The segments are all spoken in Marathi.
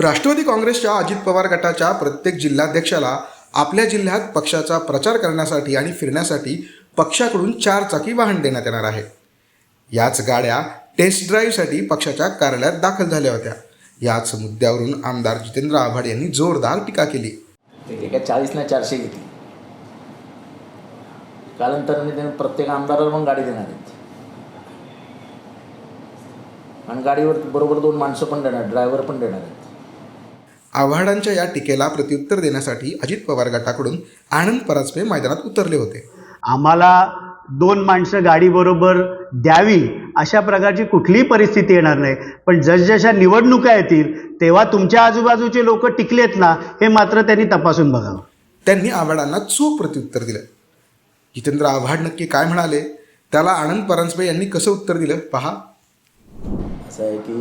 राष्ट्रवादी काँग्रेसच्या अजित पवार गटाच्या प्रत्येक जिल्हाध्यक्षाला आपल्या जिल्ह्यात पक्षाचा प्रचार करण्यासाठी आणि फिरण्यासाठी पक्षाकडून चार चाकी वाहन देण्यात येणार आहे. याच गाड्या टेस्ट ड्राईव्हसाठी पक्षाच्या कार्यालयात दाखल झाल्या होत्या. याच मुद्द्यावरून आमदार जितेंद्र आव्हाड यांनी जोरदार टीका केली. एका काय चाळीसला चारशे घेतली. कालांतराने त्याने प्रत्येक आमदाराला मग गाडी देणार आहेत. आणि गाडीवर बरोबर दोन माणसं पण देणार ड्रायव्हर पण देणार आहेत. आव्हाडांच्या या टीकेला प्रत्युत्तर देण्यासाठी अजित पवार गटाकडून आनंद परांजपे मैदानात उतरले होते. आम्हाला दोन माणसं गाडीबरोबर द्यावी अशा प्रकारची कुठलीही परिस्थिती येणार नाही. पण जसजशा निवडणुका येतील तेव्हा तुमच्या आजूबाजूचे लोक टिकलेत ना हे मात्र त्यांनी तपासून बघावं. त्यांनी आव्हाडांना चोख प्रत्युत्तर दिलं. जितेंद्र आव्हाड नक्की काय म्हणाले? त्याला आनंद परांजपे यांनी कसं उत्तर दिलं? पहा. असं आहे की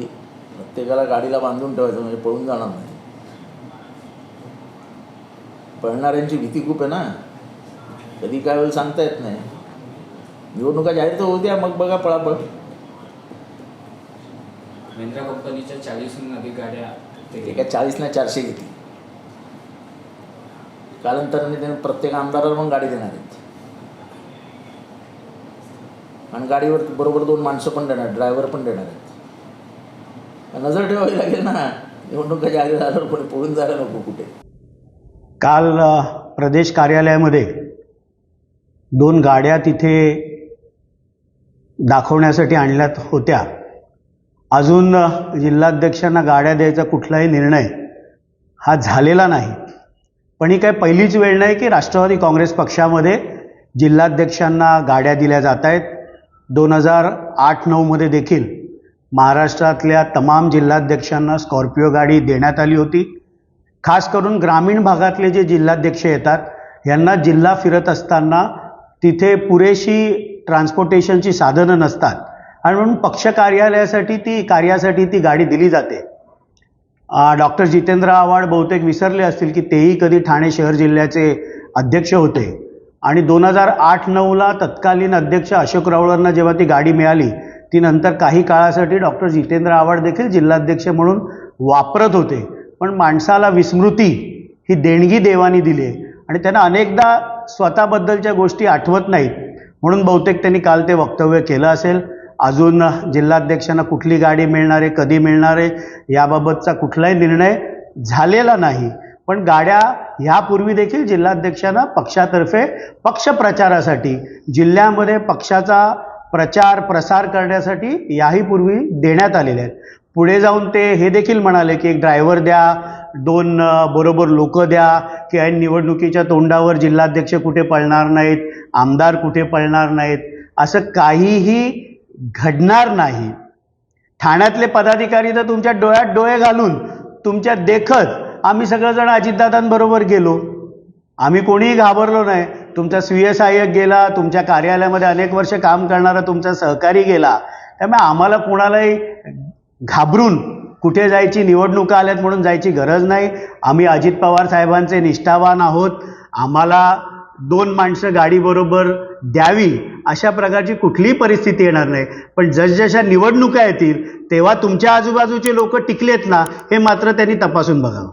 प्रत्येकाला गाडीला बांधून ठेवायचं म्हणजे पळून जाणार नाही. पळणाऱ्यांची भीती खूप आहे ना. कधी काय वेळ सांगता येत नाही. निवडणुका जाहीर तर होत्या मग बघा पळापळ. महिंद्रा कंपनीच्या चाळीसहून अधिक गाड्या ते ते काय चाळीसला चारशे घेतली. कालांतराने त्याने प्रत्येक आमदाराला मग गाडी देणार आहेत. आणि गाडीवर बरोबर दोन माणसं पण देणार ड्रायव्हर पण देणार आहेत. नजर ठेवावी लागेल ना. निवडणुका जाहीर झाल्यावर कोणी पळून जायला नको कुठे. काल प्रदेश कार्यालयामध्ये दोन गाड्या तिथे दाखवण्यासाठी आणल्यात होत्या. अजून जिल्हाध्यक्षांना गाड्या द्यायचा कुठलाही निर्णय हा झालेला नाही. पण ही काय पहिलीच वेळ नाही की राष्ट्रवादी काँग्रेस पक्षामध्ये जिल्हाध्यक्षांना गाड्या दिल्या जात आहेत. दोन हजार आठ नऊमध्ये देखील महाराष्ट्रातल्या तमाम जिल्हाध्यक्षांना स्कॉर्पिओ गाडी देण्यात आली होती. खास करून ग्रामीण भागातले जे जिल्हाध्यक्ष येतात यांना जिल्हा फिरत असताना तिथे पुरेशी ट्रान्सपोर्टेशनची साधनं नसतात. आणि म्हणून पक्ष कार्यालयासाठी ती कार्यासाठी ती गाडी दिली जाते. डॉक्टर जितेंद्र आव्हाड बहुतेक विसरले असतील की तेही कधी ठाणे शहर जिल्ह्याचे अध्यक्ष होते. आणि दोन हजार आठ नऊला तत्कालीन अध्यक्ष अशोक रावळांना जेव्हा ती गाडी मिळाली ती नंतर काही काळासाठी डॉक्टर जितेंद्र आव्हाड देखील जिल्हाध्यक्ष म्हणून वापरत होते. पण माणसाला विस्मृती ही देणगी देवानी दिली आहे. आणि त्यांना अनेकदा स्वतःबद्दलच्या गोष्टी आठवत नाहीत. म्हणून बहुतेक त्यांनी काल ते वक्तव्य केलं असेल. अजून जिल्हाध्यक्षांना कुठली गाडी मिळणार आहे कधी मिळणार आहे याबाबतचा कुठलाही निर्णय झालेला नाही. पण गाड्या ह्यापूर्वी देखील जिल्हाध्यक्षांना पक्षातर्फे पक्षप्रचारासाठी जिल्ह्यामध्ये पक्षाचा प्रचार प्रसार करण्यासाठी याही पूर्वी देण्यात आलेले आहेत. पुढे जाऊन ते हे देखील म्हणाले की एक ड्रायव्हर द्या दोन बरोबर लोक द्या की ऐन निवडणुकीच्या तोंडावर जिल्हाध्यक्ष कुठे पळणार नाहीत आमदार कुठे पळणार नाहीत असं काहीही घडणार नाही. ठाण्यातले पदाधिकारी तर तुमच्या डोळ्यात डोळे घालून तुमच्या देखत आम्ही सगळेजण अजितदादांबरोबर गेलो. आम्ही कोणीही घाबरलो नाही. तुमचा स्वीय सहाय्यक गेला तुमच्या कार्यालयामध्ये अनेक वर्ष काम करणारा तुमचा सहकारी गेला त्यामुळे आम्हाला कुणालाही घाबरून कुठे जायची निवडणुका आल्यात म्हणून जायची गरज नाही. आम्ही अजित पवार साहेबांचे निष्ठावान आहोत. आम्हाला दोन माणसं गाडीबरोबर द्यावी अशा प्रकारची कुठलीही परिस्थिती येणार नाही. पण जसजशा निवडणुका येतील तेव्हा तुमच्या आजूबाजूचे लोक टिकलेत ना हे मात्र त्यांनी तपासून बघावं.